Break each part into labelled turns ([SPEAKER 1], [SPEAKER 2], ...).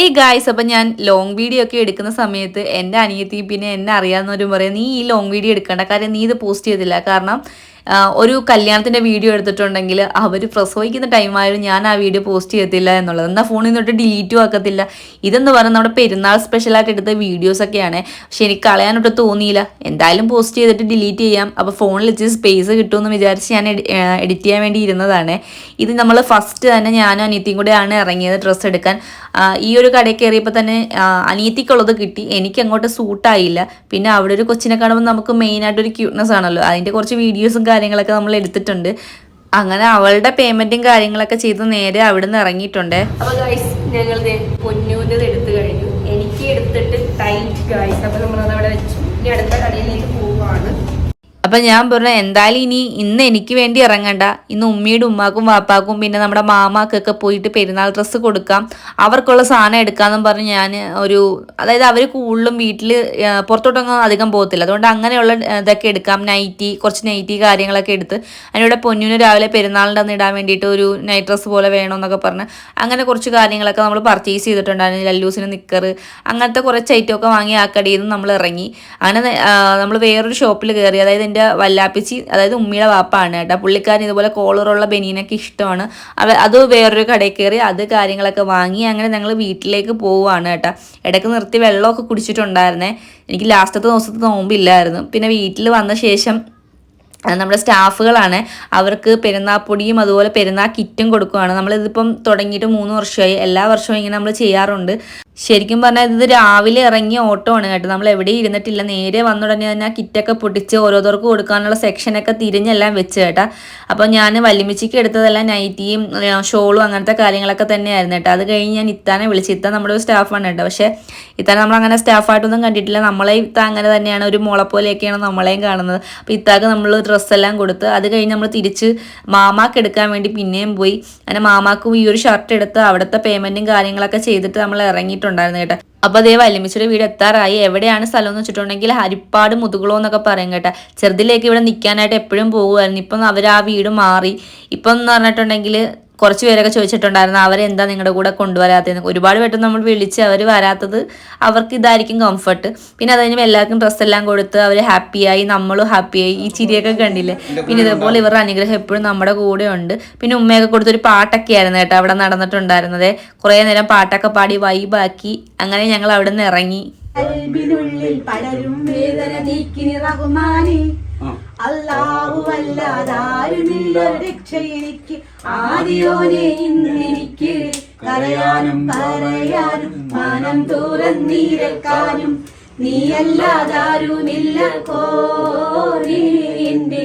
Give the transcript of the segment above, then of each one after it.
[SPEAKER 1] ഈ ഗായ്സ് അപ്പം ഞാൻ ലോങ് വീഡിയോ ഒക്കെ എടുക്കുന്ന സമയത്ത് എന്റെ അനിയത്തി പിന്നെ എന്നെ അറിയാവുന്നവരും പറയും നീ ഈ ലോങ് വീഡിയോ എടുക്കേണ്ട. കാര്യം നീ ഇത് പോസ്റ്റ് ചെയ്തില്ല. കാരണം ഒരു കല്യാണത്തിന്റെ വീഡിയോ എടുത്തിട്ടുണ്ടെങ്കിൽ അവർ പ്രസവിക്കുന്ന ടൈമായാലും ഞാൻ ആ വീഡിയോ പോസ്റ്റ് ചെയ്യത്തില്ല എന്നുള്ളത്. എന്നാൽ ഫോണിൽ നിന്നിട്ട് ഡിലീറ്റും ആക്കത്തില്ല. ഇതെന്ന് പറഞ്ഞാൽ നമ്മുടെ പെരുന്നാൾ സ്പെഷ്യലായിട്ട് എടുത്ത വീഡിയോസൊക്കെയാണ് പക്ഷെ എനിക്ക് കളയാനൊട്ട് തോന്നിയില്ല. എന്തായാലും പോസ്റ്റ് ചെയ്തിട്ട് ഡിലീറ്റ് ചെയ്യാം. അപ്പോൾ ഫോണിൽ ഇച്ചിരി സ്പേസ് കിട്ടുമെന്ന് വിചാരിച്ച് ഞാൻ എഡിറ്റ് ചെയ്യാൻ വേണ്ടി ഇരുന്നതാണ്. ഇത് നമ്മൾ ഫസ്റ്റ് തന്നെ ഞാനും അനിയത്തിയും കൂടെയാണ് ഇറങ്ങിയത് ഡ്രസ്സ് എടുക്കാൻ. ഈ ഒരു കടയിൽ കയറിയപ്പോൾ തന്നെ അനിയത്തിക്കുള്ളത് കിട്ടി. എനിക്ക് അങ്ങോട്ട് സൂട്ടായില്ല പിന്നെ അവിടെ ഒരു കൊച്ചിനെ കാണുമ്പോൾ നമുക്ക് മെയിനായിട്ട് ഒരു ക്യൂട്ട്നെസ് ആണല്ലോ. അതിന്റെ കുറച്ച് വീഡിയോസും കാര്യങ്ങളൊക്കെ നമ്മൾ എടുത്തിട്ടുണ്ട്. അങ്ങനെ അവളുടെ പേയ്മെന്റും കാര്യങ്ങളൊക്കെ ചെയ്ത് നേരെ അവിടെ നിന്ന് ഇറങ്ങിയിട്ടുണ്ട്.
[SPEAKER 2] അപ്പൊ ഗൈസ് ഞങ്ങൾ പൊന്നൂന്നത് എടുത്തു കഴിഞ്ഞു. എനിക്ക് എടുത്തിട്ട് ടൈറ്റ് ഗൈസ് അപ്പൊ നമ്മളത് അവിടെ വെച്ചു. ഇനി അടുത്ത കടയിലേക്ക് പോവാണ്.
[SPEAKER 1] അപ്പം ഞാൻ പറഞ്ഞു എന്തായാലും ഇനി ഇന്ന് എനിക്ക് വേണ്ടി ഇറങ്ങണ്ട. ഇന്ന് ഉമ്മിയുടെ ഉമ്മാക്കും വാപ്പാക്കും പിന്നെ നമ്മുടെ മാമാക്കൊക്കെ പോയിട്ട് പെരുന്നാൾ ഡ്രസ്സ് കൊടുക്കാം. അവർക്കുള്ള സാധനം എടുക്കാമെന്നും പറഞ്ഞ് ഞാൻ ഒരു അതായത് അവർ കൂടുതലും വീട്ടിൽ പുറത്തോട്ടൊന്നും അധികം പോകത്തില്ല. അതുകൊണ്ട് അങ്ങനെയുള്ള ഇതൊക്കെ എടുക്കാം. നൈറ്റി കുറച്ച് നൈറ്റി കാര്യങ്ങളൊക്കെ എടുത്ത് അതിനോട് പൊന്നിന് രാവിലെ പെരുന്നാളിന്റെ അന്ന് ഇടാൻ വേണ്ടിയിട്ട് ഒരു നൈറ്റ് ഡ്രസ്സ് പോലെ വേണമെന്നൊക്കെ പറഞ്ഞ് അങ്ങനെ കുറച്ച് കാര്യങ്ങളൊക്കെ നമ്മൾ പർച്ചേസ് ചെയ്തിട്ടുണ്ടായിരുന്നു. ലല്ലൂസിന് നിക്കർ അങ്ങനത്തെ കുറച്ച് ഐറ്റമൊക്കെ വാങ്ങി ആ കടയിൽ നിന്ന് നമ്മൾ ഇറങ്ങി. അങ്ങനെ നമ്മൾ വേറൊരു ഷോപ്പിൽ കയറി. അതായത് എന്റെ വല്ലാപ്പിച്ചി അതായത് ഉമ്മിയുടെ വാപ്പാണ് കേട്ടോ. പുള്ളിക്കാരൻ ഇതുപോലെ കോളറുള്ള ബനീനൊക്കെ ഇഷ്ടമാണ്. അവ അത് വേറൊരു കടയിൽ കയറി അത് കാര്യങ്ങളൊക്കെ വാങ്ങി അങ്ങനെ ഞങ്ങൾ വീട്ടിലേക്ക് പോവുകയാണ് കേട്ടോ. ഇടയ്ക്ക് നിർത്തി വെള്ളമൊക്കെ കുടിച്ചിട്ടുണ്ടായിരുന്നേ. എനിക്ക് ലാസ്റ്റത്തെ ദിവസത്തെ നോമ്പില്ലായിരുന്നു പിന്നെ വീട്ടിൽ വന്ന ശേഷം നമ്മുടെ സ്റ്റാഫുകളാണ്. അവർക്ക് പെരുന്നാപ്പൊടിയും അതുപോലെ പെരുന്നാൾ കിറ്റും കൊടുക്കുകയാണ് നമ്മളിതിപ്പം തുടങ്ങിയിട്ട് മൂന്ന് വർഷമായി. എല്ലാ വർഷവും ഇങ്ങനെ നമ്മൾ ചെയ്യാറുണ്ട്. ശരിക്കും പറഞ്ഞാൽ ഇത് രാവിലെ ഇറങ്ങിയ ഓട്ടോ ആണ് കേട്ടോ. നമ്മൾ എവിടെ ഇരുന്നിട്ടില്ല. നേരെ വന്ന ഉടനെ തന്നെ ആ കിറ്റൊക്കെ പൊട്ടിച്ച് ഓരോരുത്തർക്ക് കൊടുക്കാനുള്ള സെക്ഷനൊക്കെ തിരിഞ്ഞെല്ലാം വെച്ച് കേട്ടാ. അപ്പോൾ ഞാൻ വല്യമിച്ചിക്ക് എടുത്തതെല്ലാം നൈറ്റിയും ഷോളും അങ്ങനത്തെ കാര്യങ്ങളൊക്കെ തന്നെയായിരുന്നു കേട്ടോ. അത് കഴിഞ്ഞ് ഞാൻ ഇത്താനെ വിളിച്ച്. ഇത്താൻ നമ്മുടെ ഒരു സ്റ്റാഫാണ് കേട്ടോ. പക്ഷേ ഇത്താൻ നമ്മൾ അങ്ങനെ സ്റ്റാഫായിട്ടൊന്നും കണ്ടിട്ടില്ല. നമ്മളെ ഇത്ത അങ്ങനെ തന്നെയാണ്. ഒരു മോളെ പോലെയൊക്കെയാണ് നമ്മളെയും കാണുന്നത്. അപ്പോൾ ഇത്താക്ക് നമ്മൾ ഡ്രസ്സെല്ലാം കൊടുത്ത് അത് കഴിഞ്ഞ് നമ്മൾ തിരിച്ച് മാമാക്ക് എടുക്കാൻ വേണ്ടി പിന്നെയും പോയി. അങ്ങനെ മാമാക്കും ഈ ഒരു ഷർട്ട് എടുത്ത് അവിടുത്തെ പേയ്മെന്റും കാര്യങ്ങളൊക്കെ ചെയ്തിട്ട് നമ്മൾ ഇറങ്ങിയിട്ടുണ്ടായിരുന്നു കേട്ടോ. അപ്പോൾ അതേ വല്യമിച്ചൊരു വീട് എത്താറായി. എവിടെയാണ് സ്ഥലം എന്ന് വെച്ചിട്ടുണ്ടെങ്കിൽ ഹരിപ്പാട് മുതുകുളോ എന്നൊക്കെ പറയും കേട്ടോ. ചെറുതിലേക്ക് ഇവിടെ നിൽക്കാനായിട്ട് എപ്പോഴും പോകുമായിരുന്നു. ഇപ്പം അവർ ആ വീട് മാറി. ഇപ്പം എന്ന് പറഞ്ഞിട്ടുണ്ടെങ്കിൽ കുറച്ച് പേരൊക്കെ ചോദിച്ചിട്ടുണ്ടായിരുന്നു അവരെന്താ നിങ്ങളുടെ കൂടെ കൊണ്ടുവരാത്തതെന്ന്? ഒരുപാട് വട്ടം നമ്മൾ വിളിച്ച് അവർ വരാത്തത് അവർക്ക് ഇതായിരിക്കും കംഫർട്ട് പിന്നെ അത് എല്ലാവർക്കും ഡ്രസ്സ് എല്ലാം കൊടുത്ത് അവർ ഹാപ്പിയായി നമ്മളും ഹാപ്പിയായി ഈ ചിരിയൊക്കെ കണ്ടില്ലേ? പിന്നെ ഇതേപോലെ ഇവരുടെ അനുഗ്രഹം എപ്പോഴും നമ്മുടെ കൂടെ ഉണ്ട്. പിന്നെ ഉമ്മയൊക്കെ കൊടുത്തൊരു പാട്ടൊക്കെ ആയിരുന്നു കേട്ടോ അവിടെ നടന്നിട്ടുണ്ടായിരുന്നത്. കുറേ നേരം പാട്ടൊക്കെ പാടി വൈബാക്കി അങ്ങനെ ഞങ്ങൾ അവിടെ നിന്ന് ഇറങ്ങി
[SPEAKER 3] പടരും വേദന നീക്കിനി റഹ്മാനെ അല്ലാഹു അല്ലാതാരുമില്ല രക്ഷ എനിക്ക് ആദിയോനെ ഇന്നെനിക്ക് കരയാനും പറയാനും മാനം തുറന്നീരക്കാനും നീയല്ലാതാരുമില്ല കോരി എന്റെ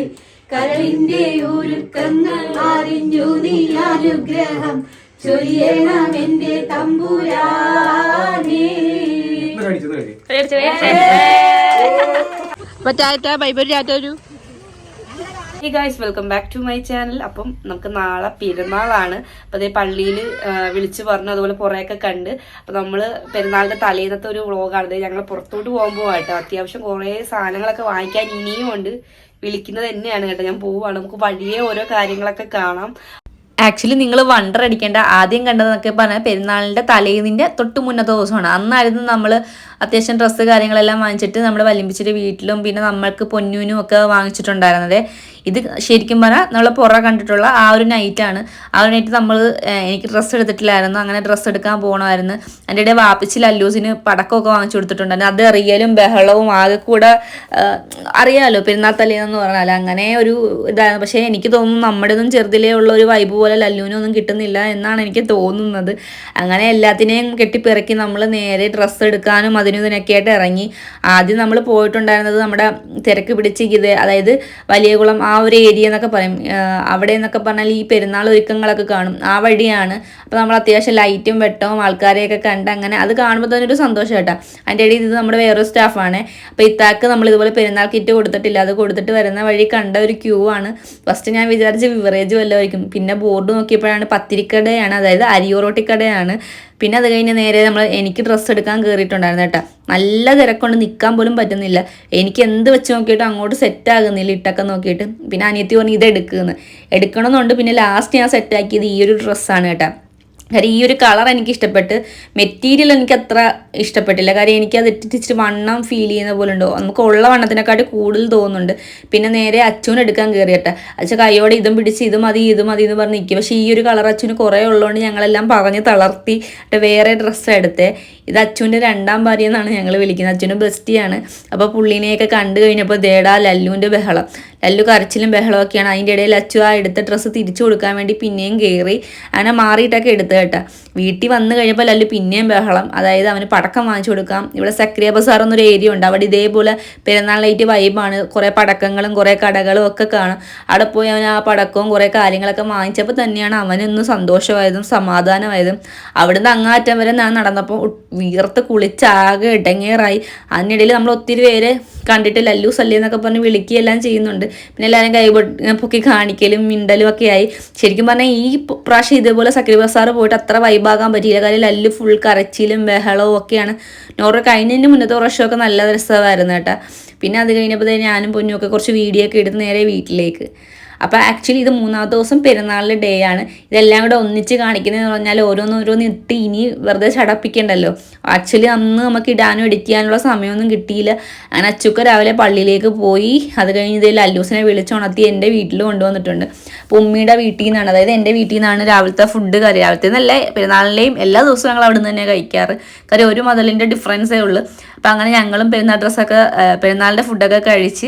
[SPEAKER 3] കരളിന്റെ ഒരുക്കങ്ങൾ അറിഞ്ഞു നീ അനുഗ്രഹം ചൊരിയണം എന്റെ തമ്പുരാനേ.
[SPEAKER 2] Hey guys welcome back to my channel അപ്പം നമുക്ക് നാളെ പെരുന്നാളാണ്. അപ്പം അതേ പള്ളിയിൽ വിളിച്ചു പറഞ്ഞു അതുപോലെ പുറയൊക്കെ കണ്ട്. അപ്പം നമ്മൾ പെരുന്നാളിന്റെ തലേന്നത്തെ ഒരു വ്ളോഗാണ്. ഞങ്ങൾ പുറത്തോട്ട് പോകുമ്പോൾ കേട്ടോ. അത്യാവശ്യം കുറേ സാധനങ്ങളൊക്കെ വാങ്ങിക്കാൻ ഇനിയും ഉണ്ട്. വിളിക്കുന്നത് തന്നെയാണ് കേട്ടോ. ഞാൻ പോവുകയാണ് നമുക്ക് വഴിയേ ഓരോ കാര്യങ്ങളൊക്കെ കാണാം.
[SPEAKER 1] ആക്ച്വലി നിങ്ങൾ വണ്ടർ അടിക്കേണ്ട ആദ്യം കണ്ടതെന്നൊക്കെ പറഞ്ഞാൽ പെരുന്നാളിന്റെ തലേന്നിന്റെ തൊട്ട് മുന്നത്തെ ദിവസമാണ്. അന്നായിരുന്നു നമ്മൾ അത്യാവശ്യം ഡ്രസ്സ് കാര്യങ്ങളെല്ലാം വാങ്ങിച്ചിട്ട് നമ്മൾ വല്യമ്പിച്ചിട്ട് വീട്ടിലും പിന്നെ നമ്മൾക്ക് പൊന്നൂനും ഒക്കെ വാങ്ങിച്ചിട്ടുണ്ടായിരുന്നത്. ഇത് ശരിക്കും പറഞ്ഞാൽ നമ്മൾ പുറ കണ്ടിട്ടുള്ള ആ ഒരു നൈറ്റാണ് ആ ഒരു നൈറ്റ് നമ്മൾ എനിക്ക് ഡ്രസ്സ് എടുത്തിട്ടില്ലായിരുന്നു. അങ്ങനെ ഡ്രസ്സ് എടുക്കാൻ പോകണമായിരുന്നു എന്റെ ഇടയിൽ വാപ്പിച്ചിൽ അല്ലൂസിന് പടക്കമൊക്കെ വാങ്ങിച്ചു കൊടുത്തിട്ടുണ്ടായിരുന്നു. അത് റിയലും ബഹളവും ആകെ കൂടെ അറിയാമല്ലോ പെരുന്നാൾ തലേന്ന് പറഞ്ഞാൽ അങ്ങനെ ഒരു ഇതാണ് പക്ഷേ എനിക്ക് തോന്നുന്നു നമ്മുടെ ഒന്നും ചെറുതിലേ ഉള്ള ഒരു വൈബ് പോലെ ലല്ലൂനൊന്നും കിട്ടുന്നില്ല എന്നാണ് എനിക്ക് തോന്നുന്നത്. അങ്ങനെ എല്ലാത്തിനെയും കെട്ടിപ്പിറക്കി നമ്മൾ നേരെ ഡ്രസ്സ് എടുക്കാനും അതിനും ഇതിനൊക്കെ ആയിട്ട് ഇറങ്ങി. ആദ്യം നമ്മൾ പോയിട്ടുണ്ടായിരുന്നത് നമ്മുടെ തിരക്ക് പിടിച്ച് ഇത് അതായത് വലിയകുളം ആ ഒരു ഏരിയ എന്നൊക്കെ പറയും. അവിടെ എന്നൊക്കെ പറഞ്ഞാൽ ഈ പെരുന്നാൾ ഒരുക്കങ്ങളൊക്കെ കാണും. ആ വഴിയാണ്. അപ്പോൾ നമ്മൾ അത്യാവശ്യം ലൈറ്റും വെട്ടവും ആൾക്കാരെയൊക്കെ കണ്ട് അങ്ങനെ അത് കാണുമ്പോൾ തന്നെ ഒരു സന്തോഷം കേട്ടോ അതിന്റെ ഇടയിൽ ഇത് നമ്മുടെ വേറൊരു സ്റ്റാഫാണ് അപ്പോൾ ഇത്താക്ക് നമ്മൾ ഇതുപോലെ പെരുന്നാൾ കിറ്റ് കൊടുത്തിട്ടില്ല. അത് കൊടുത്തിട്ട് വരുന്ന വഴി കണ്ട ഒരു ക്യൂ ആണ്. ഫസ്റ്റ് ഞാൻ വിചാരിച്ച വിവറേജ് വല്ലതായിരിക്കും. പിന്നെ ബോർഡ് നോക്കിയപ്പോഴാണ് പത്തിരിക്കടയാണ് അതായത് അരിയോറോട്ടിക്കടയാണ്. പിന്നെ അത് കഴിഞ്ഞ് നേരെ നമ്മൾ എനിക്ക് ഡ്രസ്സ് എടുക്കാൻ കയറിയിട്ടുണ്ടായിരുന്നു കേട്ടോ. നല്ല തിരക്കൊണ്ട് നിൽക്കാൻ പോലും പറ്റുന്നില്ല. എനിക്ക് എന്ത് വെച്ച് നോക്കിയിട്ട് അങ്ങോട്ട് സെറ്റ് ആകുന്നില്ല ഇട്ടൊക്കെ നോക്കിയിട്ട്. പിന്നെ അനിയത്തി പറഞ്ഞു ഇത് എടുക്കുന്നു എടുക്കണമെന്നുണ്ട്. പിന്നെ ലാസ്റ്റ് ഞാൻ സെറ്റ് ആക്കിയത് ഈ ഒരു ഡ്രസ്സാണ് കേട്ടോ. കാര്യം ഈ ഒരു കളർ എനിക്ക് ഇഷ്ടപ്പെട്ട് മെറ്റീരിയൽ എനിക്ക് അത്ര ഇഷ്ടപ്പെട്ടില്ല. കാര്യം എനിക്ക് അത് ഇച്ചിരി വണ്ണം ഫീൽ ചെയ്യുന്ന പോലെ ഉണ്ടോ. നമുക്ക് ഉള്ള വണ്ണത്തിനെക്കാട്ടി കൂടുതൽ തോന്നുന്നുണ്ട്. പിന്നെ നേരെ അച്ഛൻ എടുക്കാൻ കയറിയട്ടെ അച്ഛൻ കൈയോടെ ഇതും പിടിച്ച് ഇത് മതി ഇത് മതി എന്ന് പറഞ്ഞ് നിൽക്കും പക്ഷേ ഈ ഒരു കളർ അച്ഛന് കുറേ ഉള്ളതുകൊണ്ട് ഞങ്ങളെല്ലാം പറഞ്ഞ് തളർത്തി വേറെ ഡ്രസ്സ് എടുത്തേ. ഇത് അച്ഛന്റെ രണ്ടാം ഭാര്യ എന്നാണ് ഞങ്ങൾ വിളിക്കുന്നത്. അച്ഛനും ബെസ്റ്റിയാണ് അപ്പോൾ പുള്ളിനെയൊക്കെ കണ്ടു കഴിഞ്ഞപ്പോൾ ദേടാ ലല്ലുവിന്റെ ബഹളം. ലല്ലു കരച്ചിലും ബഹളമൊക്കെയാണ്. അതിന്റെ ഇടയിൽ അച്ചു ആ എടുത്ത ഡ്രസ്സ് തിരിച്ചു കൊടുക്കാൻ വേണ്ടി പിന്നെയും കയറി അങ്ങനെ മാറിയിട്ടൊക്കെ എടുത്ത് കേട്ടോ. വീട്ടിൽ വന്നു കഴിഞ്ഞപ്പോൾ ലല്ലു പിന്നെയും ബഹളം. അതായത് അവന് പടക്കം വാങ്ങിച്ചു കൊടുക്കാം. ഇവിടെ സക്രിയ ബസാർ എന്നൊരു ഏരിയ ഉണ്ട്. അവിടെ ഇതേപോലെ പെരുന്നാൾ നൈറ്റ് വൈബാണ് കുറേ പടക്കങ്ങളും കുറേ കടകളും ഒക്കെ കാണും. അവിടെ പോയി അവൻ ആ പടക്കവും കുറേ കാര്യങ്ങളൊക്കെ വാങ്ങിച്ചപ്പോൾ തന്നെയാണ് അവനൊന്ന് സന്തോഷമായതും സമാധാനമായതും. അവിടുന്ന് അങ്ങാറ്റം വരെ ഞാൻ നടന്നപ്പോൾ വീർത്ത് കുളിച്ചാകെ ഇടങ്ങേറായി. അതിനിടയിൽ നമ്മൾ ഒത്തിരി പേര് കണ്ടിട്ട് ലല്ലു സല്ലി എന്നൊക്കെ പറഞ്ഞ് വിളിക്കുകയെല്ലാം ചെയ്യുന്നുണ്ട്. പിന്നെ എല്ലാവരും കൈ പൊക്കി കാണിക്കലും മിണ്ടലും ഒക്കെ ആയി. ശരിക്കും പറഞ്ഞാൽ ഈ പ്രാവശ്യം ഇതേപോലെ സക്രി ബസാർ പോയിട്ട് അത്ര വൈബാകാൻ പറ്റിയില്ല. കാര്യം ലല്ലു ഫുൾ കരച്ചിലും ബഹളവും ഒക്കെയാണ്. നോറ കഴിഞ്ഞതിന് മുന്നത്തെ പ്രാവശ്യമൊക്കെ നല്ല രസമായിരുന്നു കേട്ടോ. പിന്നെ അത് കഴിഞ്ഞപ്പോൾ ഞാനും പൊന്നും ഒക്കെ കുറച്ച് വീഡിയോ ഒക്കെ എടുത്ത് നേരെ വീട്ടിലേക്ക്. അപ്പോൾ ആക്ച്വലി ഇത് മൂന്നാമത്തെ ദിവസം പെരുന്നാളിന്റെ ഡേ ആണ്. ഇതെല്ലാം കൂടെ ഒന്നിച്ച് കാണിക്കുന്നതെന്ന് പറഞ്ഞാൽ ഓരോന്നോരോന്ന് ഇട്ട് ഇനി വെറുതെ ചടപ്പിക്കണ്ടല്ലോ. ആക്ച്വലി അന്ന് നമുക്ക് ഇടാനും എഡിറ്റ് ചെയ്യാനുള്ള സമയമൊന്നും കിട്ടിയില്ല. അങ്ങനെ അച്ചുക്ക രാവിലെ പള്ളിയിലേക്ക് പോയി. അത് കഴിഞ്ഞ് ഇതിൽ അല്ലൂസിനെ വിളിച്ചുണർത്തി എന്റെ വീട്ടിൽ കൊണ്ടുവന്നിട്ടുണ്ട്. അപ്പോൾ ഉമ്മിയുടെ വീട്ടിൽ നിന്നാണ്. അതായത് എന്റെ വീട്ടിൽ നിന്നാണ് രാവിലത്തെ ഫുഡ് കറി. രാവിലത്തെ നല്ല പെരുന്നാളിന്റെയും എല്ലാ ദിവസവും ഞങ്ങൾ അവിടെ നിന്ന് തന്നെ കഴിക്കാറ്. കാര്യം ഒരു മുതലിന്റെ ഡിഫറൻസേ ഉള്ളൂ. അപ്പം അങ്ങനെ ഞങ്ങളും പെരുന്നാൾ ഡ്രസ്സൊക്കെ പെരുന്നാളിന്റെ ഫുഡൊക്കെ കഴിച്ച്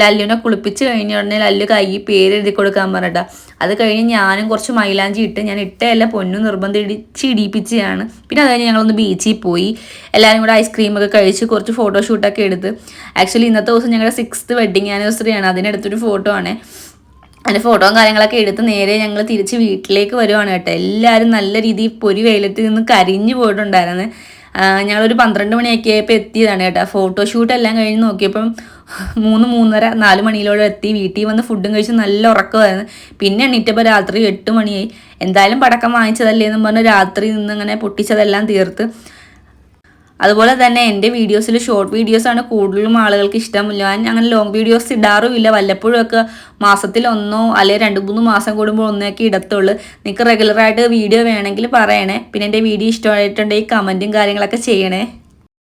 [SPEAKER 1] ലല്ലുവിനെ കുളിപ്പിച്ച് കഴിഞ്ഞ ഉടനെ ലല്ലു കൈ പേര് എഴുതി കൊടുക്കാൻ പറഞ്ഞിട്ടാ. അത് കഴിഞ്ഞ് ഞാനും കുറച്ച് മൈലാഞ്ചി ഇട്ട് ഞാൻ ഇട്ടയല്ല പൊന്നും നിർബന്ധം ഇടിച്ച് ഇടിപ്പിച്ചതാണ് പിന്നെ അത് കഴിഞ്ഞ് ഞങ്ങളൊന്ന് ബീച്ചിൽ പോയി. എല്ലാവരും കൂടെ ഐസ്ക്രീമൊക്കെ കഴിച്ച് കുറച്ച് ഫോട്ടോഷൂട്ടൊക്കെ എടുത്ത്. ആക്ച്വലി ഇന്നത്തെ ദിവസം ഞങ്ങളുടെ സിക്സ്ത് വെഡിങ് ആനിവേഴ്സറി ആണ്. അതിനെടുത്തൊരു ഫോട്ടോ ആണ്. അതിന്റെ ഫോട്ടോയും കാര്യങ്ങളൊക്കെ എടുത്ത് നേരെ ഞങ്ങൾ തിരിച്ച് വീട്ടിലേക്ക് വരുവാണ് കേട്ടോ. എല്ലാവരും നല്ല രീതിയിൽ പൊരി വെയിലത്ത് നിന്ന് കരിഞ്ഞു പോയിട്ടുണ്ടായിരുന്നു. ഞങ്ങളൊരു പന്ത്രണ്ട് മണിയൊക്കെ ആയപ്പോൾ എത്തിയതാണ് കേട്ടോ. ഫോട്ടോഷൂട്ട് എല്ലാം കഴിഞ്ഞ് നോക്കിയപ്പം മൂന്ന് മൂന്നര നാല് മണിയിലോടെ എത്തി. വീട്ടിൽ വന്ന് ഫുഡും കഴിച്ച് നല്ല ഉറക്കമായിരുന്നു. പിന്നെ എണീറ്റപ്പോൾ രാത്രി എട്ട് മണിയായി. എന്തായാലും പടക്കം വാങ്ങിച്ചതല്ലേ എന്നും പറഞ്ഞ് രാത്രി നിന്ന് ഇങ്ങനെ പൊട്ടിച്ചതെല്ലാം തീർത്ത്. അതുപോലെ തന്നെ എന്റെ വീഡിയോസിൽ ഷോർട്ട് വീഡിയോസാണ് കൂടുതലും ആളുകൾക്ക് ഇഷ്ടമില്ല. ഞാൻ അങ്ങനെ ലോങ് വീഡിയോസ് ഇടാറുമില്ല. വല്ലപ്പോഴും ഒക്കെ മാസത്തിൽ ഒന്നോ അല്ലെങ്കിൽ രണ്ട് മൂന്ന് മാസം കൂടുമ്പോൾ ഒന്നൊക്കെ ഇടത്തുള്ളൂ. നിങ്ങൾക്ക് റെഗുലറായിട്ട് വീഡിയോ വേണമെങ്കിൽ പറയണേ. പിന്നെ എന്റെ വീഡിയോ ഇഷ്ടമായിട്ടുണ്ടെങ്കിൽ കമന്റും കാര്യങ്ങളൊക്കെ ചെയ്യണേ.